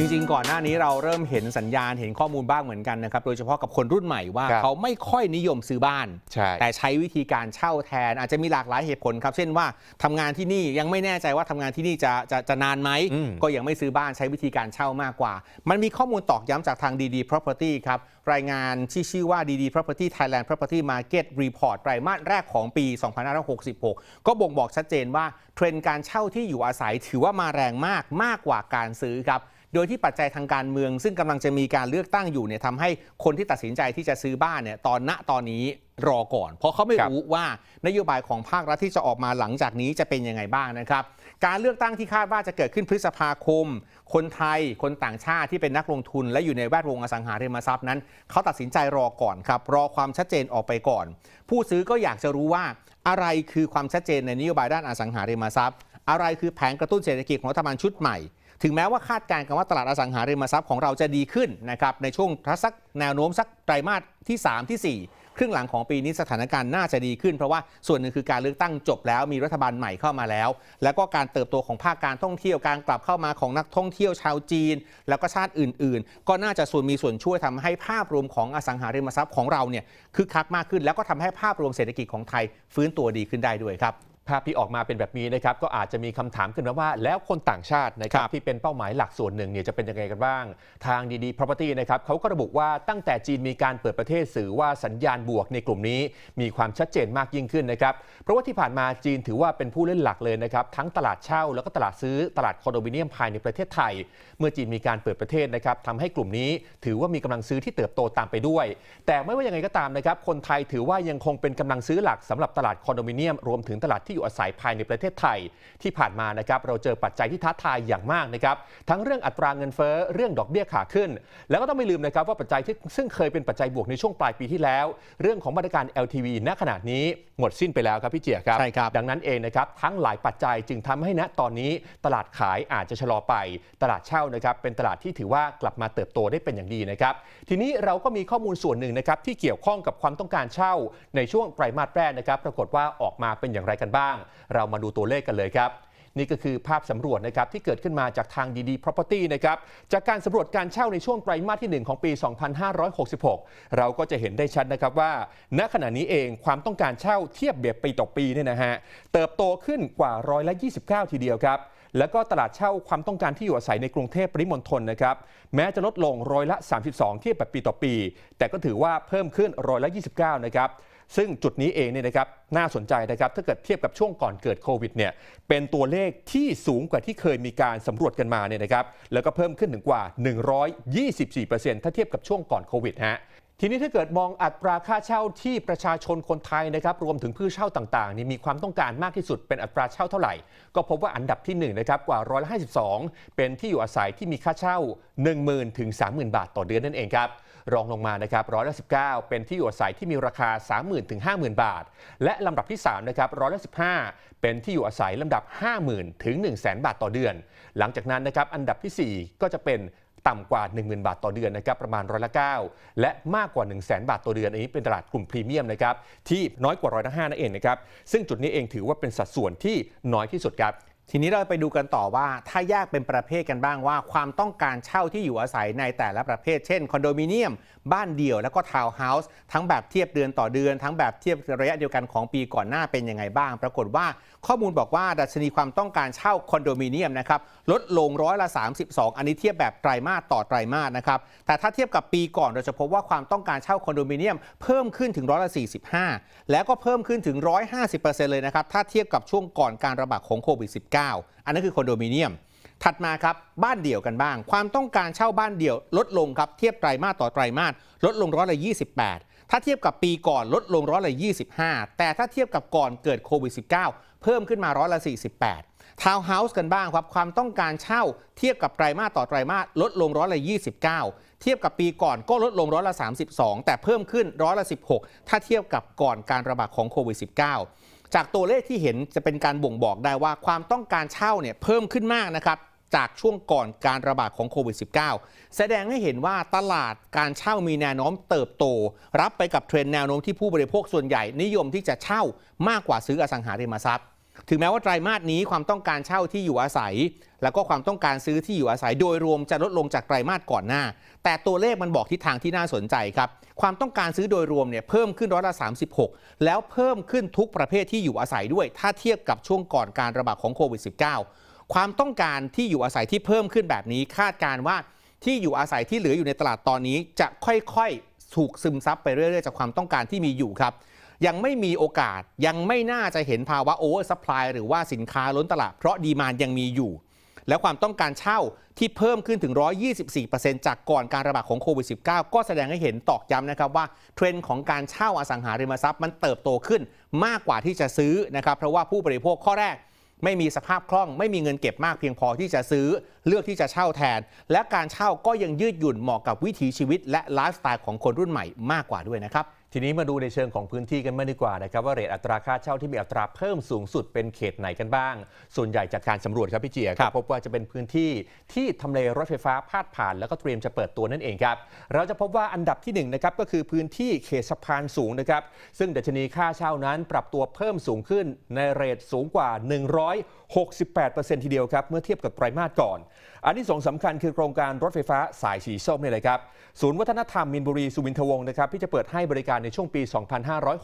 จริงๆ ก่อนหน้านี้เราเริ่มเห็นสัญญาณเห็นข้อมูลบ้างเหมือนกันนะครับ โดยเฉพาะกับคนรุ่นใหม่ว่าครับเขาไม่ค่อยนิยมซื้อบ้าน ใช่ แต่ใช้วิธีการเช่าแทน อาจจะมีหลากหลายเหตุผลครับ เช่นว่าทำงานที่นี่ยังไม่แน่ใจว่าทำงานที่นี่จะจะจะนานไหม อืม ก็ยังไม่ซื้อบ้านใช้วิธีการเช่ามากกว่า มันมีข้อมูลตอกย้ำจากทางดีดี Property ครับ รายงานที่ชื่อว่าดีดี Property Thailand Property Market Report ไตรมาสแรกของปี 2566 ก็บ่งบอกชัดเจนว่าเทรนด์การเช่าที่อยู่อาศัยถือว่ามาแรงมากมากกว่าการซื้อครับ โดยที่ปัจจัยทางการเมือง ซึ่งกำลังจะมีการเลือกตั้งอยู่เนี่ยทำให้คนที่ตัดสินใจที่จะซื้อบ้านเนี่ยตอนณตอนนี้รอก่อน เพราะเขาไม่ครับรู้ว่านโยบายของภาครัฐที่จะออกมาหลังจากนี้จะเป็นยังไงบ้างนะครับ การเลือกตั้งที่คาดว่าจะเกิดขึ้นพฤษภาคม คนไทย คนต่างชาติที่เป็นนักลงทุน และอยู่ในแวดวงอสังหาริมทรัพย์นั้น เขาตัดสินใจรอก่อนครับ รอความชัดเจนออกไปก่อน ผู้ซื้อก็อยากจะรู้ว่าอะไรคือความชัดเจนในนโยบายด้านอสังหาริมทรัพย์ อะไรคือแผนกระตุ้นเศรษฐกิจของรัฐบาลชุดใหม่ ถึงแม้ว่าคาดการณ์กันว่าตลาดอสังหาริมทรัพย์ของเราจะดีขึ้นนะครับในช่วงสักแนวโน้มสักไตรมาสที่ 3 ที่ 4 ครึ่งหลังของปีนี้สถานการณ์น่าจะดีขึ้น เพราะว่าส่วนหนึ่งคือการเลือกตั้งจบแล้วมีรัฐบาลใหม่เข้ามาแล้ว แล้วก็การเติบโตของภาคการท่องเที่ยวการกลับเข้ามาของนักท่องเที่ยวชาวจีน แล้วก็ชาติอื่น ๆ ก็น่าจะส่วนมีส่วนช่วยทำให้ภาพรวมของอสังหาริมทรัพย์ของเราเนี่ยคึกคักมากขึ้น แล้วก็ทำให้ภาพรวมเศรษฐกิจของไทยฟื้นตัวดีขึ้นได้ด้วยครับ ภาพที่ออกมาเป็นแบบนี้นะครับก็อาจจะมีคำถามขึ้นมาว่า แล้วคนต่างชาตินะครัครับบที่เป็นเป้าหมายหลักส่วนหนึ่งเนี่ยจะเป็นยังไงกันบ้าง ทางดีดี property นะครับเขาก็ระบุว่าตั้งแต่จีนมีการเปิดประเทศสื่อว่าสัญญาณบวกในกลุ่มนี้มีความชัดเจนมากยิ่งขึ้นนะครับเพราะว่าที่ผ่านมาจีนถือว่าเป็นผู้เล่นหลักเลยนะครับทั้งตลาดเช่าแล้วก็ตลาดซื้อตลาดคอนโดมิเนียมภายในประเทศไทย เมื่อจีนมีการเปิดประเทศนะครับทำให้กลุ่มนี้ถือว่ามีกำลังซื้อที่เติบโตตามไปด้วย แต่ไม่ว่ายังไงก็ตามนะครับคนไทยถือว่ายังคงเป็นกำลังซื้อหลักสำหรับตลาดคอนโดมิเนียมรวมถึงตลาดที่อยู่อาศัยภายในประเทศไทย ที่ผ่านมานะครับเราเจอปัจจัยที่ท้าทายอย่างมากนะครับทั้งเรื่องอัตราเงินเฟ้อเรื่องดอกเบี้ยขาขึ้น แล้วก็ต้องไม่ลืมนะครับว่าปัจจัยที่ซึ่งเคยเป็นปัจจัยบวกในช่วงปลายปีที่แล้ว เรื่องของมาตรการ LTV ณขนาดนี้หมดสิ้นไปแล้วครับพี่เจียครับใช่ครับดังนั้นเองนะครับทั้งหลายปัจจัยจึงทำให้ณตอนนี้ตลาดขายอาจจะชะลอไป ตลาดเช่านะครับเป็นตลาดที่ถือว่ากลับมาเติบโตได้เป็นอย่างดีนะครับทีนี้เราก็มีข้อมูลส่วนหนึ่งนะครับที่เกี่ยวข้องกับความต้องการเช่าในช่วงไตรมาสแรกนะครับปรากฏว่าออกมาเป็นอย่างไรกันบ้างเรามาดูตัวเลขกันเลยครับนี่ก็คือภาพสำรวจนะครับที่เกิดขึ้นมาจากทางดีๆ Property นะครับจากการสำรวจการเช่าในช่วงไตรมาสที่ 1 ของปี 2566 เราก็จะเห็นได้ชัดนะครับว่า ณขณะนี้เองความต้องการเช่าเทียบเบียบปีต่อปีเนี่ยนะฮะเติบโตขึ้นกว่าร้อยละ29 ทีเดียวครับ แล้วก็ตลาดเช่าความต้องการที่อยู่อาศัยในกรุงเทพปริมณฑลนะครับ แม้จะลดลงร้อยละ 32 เทียบแบบปีต่อปี แต่ก็ถือว่าเพิ่มขึ้นร้อยละ 29 นะครับซึ่งจุดนี้เองเนี่ยนะครับน่าสนใจนะครับถ้าเกิดเทียบกับช่วงก่อนเกิดโควิดเนี่ยเป็นตัวเลขที่สูงกว่าที่เคยมีการสำรวจกันมาเนี่ยนะครับแล้วก็เพิ่มขึ้นถึงกว่า 124%ถ้าเทียบกับช่วงก่อนโควิดฮะ ทีนี้ถ้าเกิดมองอัตราค่าเช่าที่ประชาชนคนไทยนะครับรวมถึงผู้เช่าต่างๆนี่มีความต้องการมากที่สุดเป็นอัตราเช่าเท่าไหร่ ก็พบว่าอันดับที่1นะครับกว่าร้อยละ52 เป็นที่อยู่อาศัยที่มีค่าเช่า 10,000ถึง30,000 บาทต่อเดือนนั่นเองครับรองลงมานะครับร้อยละ19 เป็นที่อยู่อาศัยที่มีราคา 30,000ถึง50,000 บาท และลำดับที่3นะครับร้อยละ15 เป็นที่อยู่อาศัยลำดับ 50,000ถึง100,000 บาทต่อเดือน หลังจากนั้นนะครับอันดับทีสี่4 ก็จะเป็น ต่ำกว่า 10,000 บาทต่อเดือนนะครับประมาณร้อยละ9และมากกว่า 1 0 0 0 0แบาทต่อเดือนอันนี้เป็นตลาดกลุ่มพรีเมียมนะครับที่น้อยกว่าร้อยละ5นั่นเองนะครับซึ่งจุดนี้เองถือว่าเป็นสัดส่วนที่น้อยที่สุดครับ ทีนี้เราไปดูกันต่อว่าถ้าแยกเป็นประเภทกันบ้างว่า ความต้องการเช่าที่อยู่อาศัยในแต่ละประเภท เช่นคอนโดมิเนียม บ้านเดี่ยวแล้วก็ทาวน์เฮาส์ทั้งแบบเทียบเดือนต่อเดือน ทั้งแบบเทียบระยะเดียวกันของปีก่อนหน้าเป็นยังไงบ้าง ปรากฏว่าข้อมูลบอกว่าดัชนีความต้องการเช่าคอนโดมิเนียมนะครับลดลงร้อยละ 32 อันนี้เทียบแบบไตรมาสต่อไตรมาสนะครับแต่ถ้าเทียบกับปีก่อนเราจะพบว่าความต้องการเช่าคอนโดมิเนียมเพิ่มขึ้นถึงร้อยละ45 แล้วก็เพิ่มขึ้นถึง 150%เลยนะครับถ้าเทียบกับช่วงก่อนการระบาดของโควิด -19 อันนั้นคือคอนโดมิเนียม ถัดมาครับบ้านเดี่ยวกันบ้าง ความต้องการเช่าบ้านเดี่ยวลดลงครับเทียบไตรมาสต่อไตรมาสลดลงร้อยละ 28 ถ้าเทียบกับปีก่อนลดลงร้อยละ 25 แต่ถ้าเทียบกับก่อนเกิดโควิด -19 เพิ่มขึ้นมาร้อยละ 48 ทาวน์เฮาส์กันบ้างครับความต้องการเช่าเทียบกับไตรมาสต่อไตรมาสลดลงร้อยละ 29เทียบกับปีก่อนก็ลดลงร้อยละ 32 แต่เพิ่มขึ้นร้อยละ 16 ถ้าเทียบกับก่อนการระบาดของโควิด -19 จากตัวเลขที่เห็นจะเป็นการบ่งบอกได้ว่าความต้องการเช่าเนี่ยเพิ่มขึ้นมากนะครับจากช่วงก่อนการระบาดของโควิด -19 แสดงให้เห็นว่าตลาดการเช่ามีแนวโน้มเติบโต รับไปกับเทรนด์แนวโน้มที่ผู้บริโภคส่วนใหญ่นิยมที่จะเช่ามากกว่าซื้ออสังหาริมทรัพย์ ถึงแม้ว่าไตรมาสนี้ความต้องการเช่าที่อยู่อาศัย แล้วก็ความต้องการซื้อที่อยู่อาศัย โดยรวมจะลดลงจากไตรมาสก่อนหน้า แต่ตัวเลขมันบอกทิศทางที่น่าสนใจครับ ความต้องการซื้อโดยรวมเนี่ยเพิ่มขึ้นร้อยละ 36 แล้วเพิ่มขึ้นทุกประเภทที่อยู่อาศัยด้วย ถ้าเทียบกับช่วงก่อนการระบาดของโควิด -19 ความต้องการที่อยู่อาศัยที่เพิ่มขึ้นแบบนี้ คาดการณ์ว่าที่อยู่อาศัยที่เหลืออยู่ในตลาดตอนนี้ จะค่อยๆถูกซึมซับไปเรื่อยๆจากความต้องการที่มีอยู่ครับ ยังไม่มีโอกาสยังไม่น่าจะเห็นภาวะโอเวอร์ซัพพลายหรือว่าสินค้าล้นตลาดเพราะดีมานยังมีอยู่ และความต้องการเช่าที่เพิ่มขึ้นถึง 124%จากก่อนการระบาดของโควิด -19 ก็แสดงให้เห็นตอกย้ำนะครับว่าเทรนด์ของการเช่าอสังหาริมทรัพย์มันเติบโตขึ้นมากกว่าที่จะซื้อนะครับเพราะว่าผู้บริโภคข้อแรกไม่มีสภาพคล่อง ไม่มีเงินเก็บมากเพียงพอที่จะซื้อเลือกที่จะเช่าแทน และการเช่าก็ยังยืดหยุ่นเหมาะกับวิถีชีวิต และไลฟ์สไตล์ของคนรุ่นใหม่มากกว่าด้วยนะครับ ทีนี้มาดูในเชิงของพื้นที่กันมางดีกว่านะครับว่าเรทอัตราค่าเช่าที่มีอัตราเพิ่มสูงสุดเป็นเขตไหนกันบ้าง ส่วนใหญ่จากการสำรวจครับพี่เจียครับพบว่าจะเป็นพื้นที่ที่ทำเลรถไฟฟ้าพาดผ่านแล้วก็เตรียมจะเปิดตัวนั่นเองครับเราจะพบว่าอันดับที่หนึ่งนะครับก็คือพื้นที่เขตสะพานสูงนะครับซึ่งดัชนีค่าเช่านั้นปรับตัวเพิ่มสูงขึ้นในเรทสูงกว่า 68%ทีเดียวครับ เมื่อเทียบกับไตรมาสก่อน อันที่สองสำคัญคือโครงการรถไฟฟ้าสายสีส้มนี่เลยครับ ศูนย์วัฒนธรรมมินบุรีสุวินทวงศ์นะครับที่จะเปิดให้บริการในช่วงปี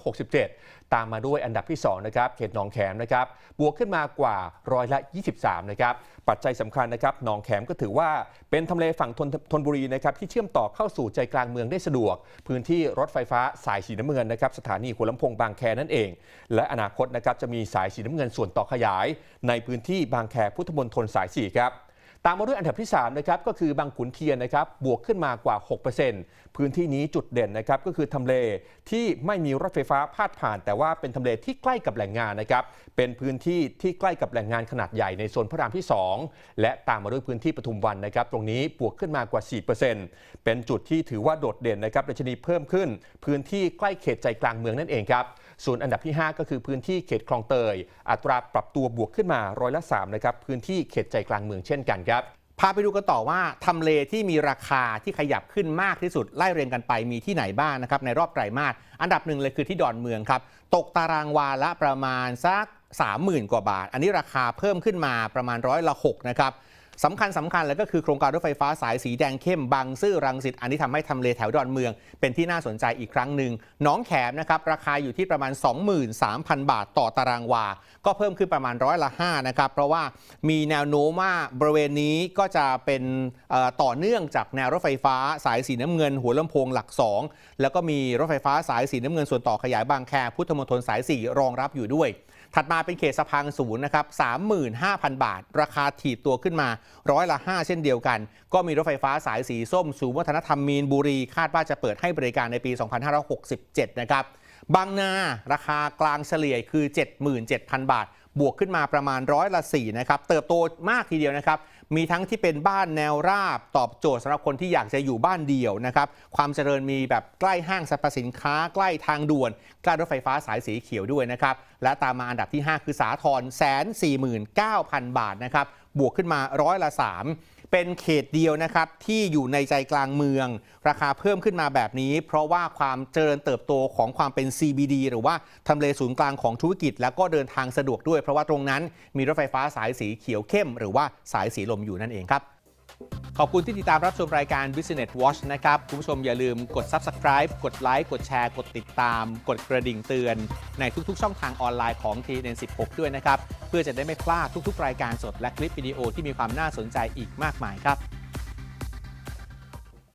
2567 ตามมาด้วยอันดับที่2นะครับเขตหนองแขมนะครับบวกขึ้นมากว่าร้อยละ 23 นะครับ ปัจจัยสำคัญนะครับหนองแขมก็ถือว่าเป็นทำเลฝั่งธนนบุรีนะครับที่เชื่อมต่อเข้าสู่ใจกลางเมืองได้สะดวก พื้นที่รถไฟฟ้าสายสีน้ำเงินนะครับสถานีหัวลำโพงบางแคนั่นเอง และอนาคตนะครับจะมีสายสีน้ำเงินส่วนต่อขยาย ในพื้นที่บางแคพุทธมณฑลสาย4ครับ ตามมาด้วยอันดับที่3นะครับก็คือบางขุนเทียนนะครับบวกขึ้นมากว่า 6%พื้นที่นี้จุดเด่นนะครับก็คือทำเลที่ไม่มีรถไฟฟ้าพาดผ่าน แต่ว่าเป็นทำเลที่ใกล้กับแหล่งงานนะครับเป็นพื้นที่ที่ใกล้กับแหล่งงานขนาดใหญ่ในโซนพระรามที่ 2 และตามมาด้วยพื้นที่ปทุมวันนะครับตรงนี้บวกขึ้นมากว่า 4%เป็นจุดที่ถือว่าโดดเด่นนะครับดัชนีเพิ่มขึ้น พื้นที่ใกล้เขตใจกลางเมืองนั่นเองครับส่วนอันดับที่ 5 ก็คือพื้นที่เขตคลองเตย อัตราปรับตัวบวกขึ้นมาร้อยละ3นะครับพื้นที่เขตใจกลางเมืองเช่นกันครับ พาไปดูกันต่อว่าทำเลที่มีราคาที่ขยับขึ้นมากที่สุดไล่เรียงกันไปมีที่ไหนบ้างนะครับในรอบไตรมาสอันดับหนึ่งเลยคือที่ดอนเมืองครับ ตกตารางวาละประมาณสัก 30,000 กว่าบาท อันนี้ราคาเพิ่มขึ้นมาประมาณร้อยละ6นะครับ สำคัญสำคัญเลยก็คือโครงการรถไฟฟ้าสายสีแดงเข้มบางซื่อรังสิตอันนี้ทำให้ทำเลแถวดอนเมือง เป็นที่น่าสนใจอีกครั้งหนึ่งน้องแขมนะครับราคาอยู่ที่ประมาณ 23,000 บาทต่อตารางวา ก็เพิ่มขึ้นประมาณร้อยละ5นะครับเพราะว่ามีแนวโน้มว่าบริเวณนี้ก็จะเป็นต่อเนื่องจากแนวรถไฟฟ้าสายสีน้ำเงิน หัวลำโพงหลัก 2 แล้วก็มีรถไฟฟ้าสายสีน้ำเงินส่วนต่อขยายบางแคพุทธมณฑลสาย 4 รองรับอยู่ด้วย ถัดมาเป็นเขตสะพานศูนย์นะครับ35,000 บาท ราคาถีบตัวขึ้นมาร้อยละ 5 เช่นเดียวกัน ก็มีรถไฟฟ้าสายสีส้ม ศูนย์วัฒนธรรมมีนบุรี คาดว่าจะเปิดให้บริการในปี 2567 นะครับบางนาราคากลางเฉลี่ยคือ 77,000 บาท บวกขึ้นมาประมาณร้อยละ4นะครับเติบโตมากทีเดียวนะครับมีทั้งที่เป็นบ้านแนวราบตอบโจทย์สำหรับคนที่อยากจะอยู่บ้านเดี่ยวนะครับความเจริญมีแบบใกล้ห้างสรรพสินค้า ใกล้ทางด่วนใกล้รถไฟฟ้าสายสีเขียวด้วยนะครับและตามมาอันดับที่ 5 คือสาทรแสนสี่หมื่นเก้าพันบาทนะครับบวกขึ้นมาร้อยละ3 เป็นเขตเดียวนะครับที่อยู่ในใจกลางเมือง ราคาเพิ่มขึ้นมาแบบนี้ เพราะว่าความเจริญเติบโตของความเป็น CBD หรือว่าทำเลศูนย์กลางของธุรกิจ แล้วก็เดินทางสะดวกด้วย เพราะว่าตรงนั้นมีรถไฟฟ้าสายสีเขียวเข้ม หรือว่าสายสีลมอยู่นั่นเองครับขอบคุณที่ติดตามรับชมรายการ Business Watch นะครับ คุณผู้ชมอย่าลืมกด Subscribe กดไลค์กดแชร์ กดติดตาม กดกระดิ่งเตือน ในทุกๆ ช่องทางออนไลน์ของ TN16 ด้วยนะครับ พื่อจะได้ไม่พลาดทุก ๆ รายการสดและคลิปวิดีโอที่มีความน่าสนใจอีกมากมายครับ